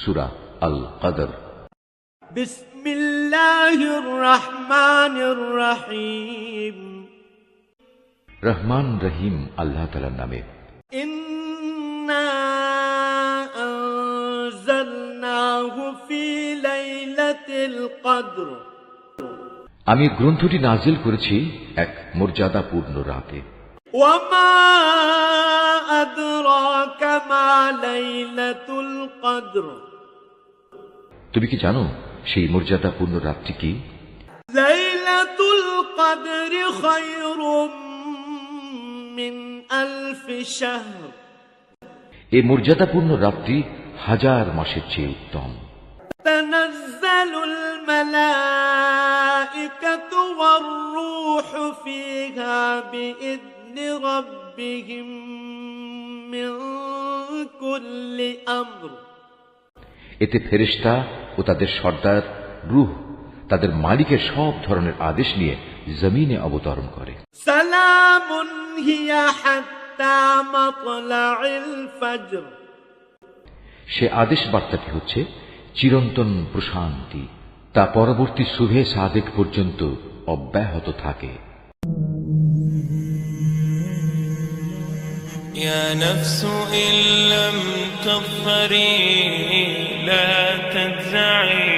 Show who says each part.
Speaker 1: সুরা আল কদর
Speaker 2: بسم الله الرحمن الرحيم
Speaker 1: রহমান রহিম আল্লাহ তালার নামে
Speaker 2: إنا أنزلناه في ليلة القدر
Speaker 1: আমি গ্রন্থটি নাজিল করেছি এক মর্যাদাপূর্ণ রাতে
Speaker 2: وما أدراك ما ليلة القدر
Speaker 1: তুমি কি জানো সেই মর্যাদাপূর্ণ রাতটি কি
Speaker 2: ليلة القدر خير من ألف شهر
Speaker 1: এই মর্যাদাপূর্ণ রাতটি হাজার মাসের চেয়ে উত্তম
Speaker 2: تنزل الملائكة والروح فيها بإذن ربهم من كل أمر
Speaker 1: এতে ফেরিস্তা ও তাদের সর্দার রুহ তাদের মালিকের সব ধরনের আদেশ নিয়ে জমিনে অবতরণ করে। সে আদেশ বার্তাটি হচ্ছে চিরন্তন প্রশান্তি তা পরবর্তী শুভে সাদেক পর্যন্ত অব্যাহত থাকে।
Speaker 3: يا نفس إن لم تظفري لا تجزعي.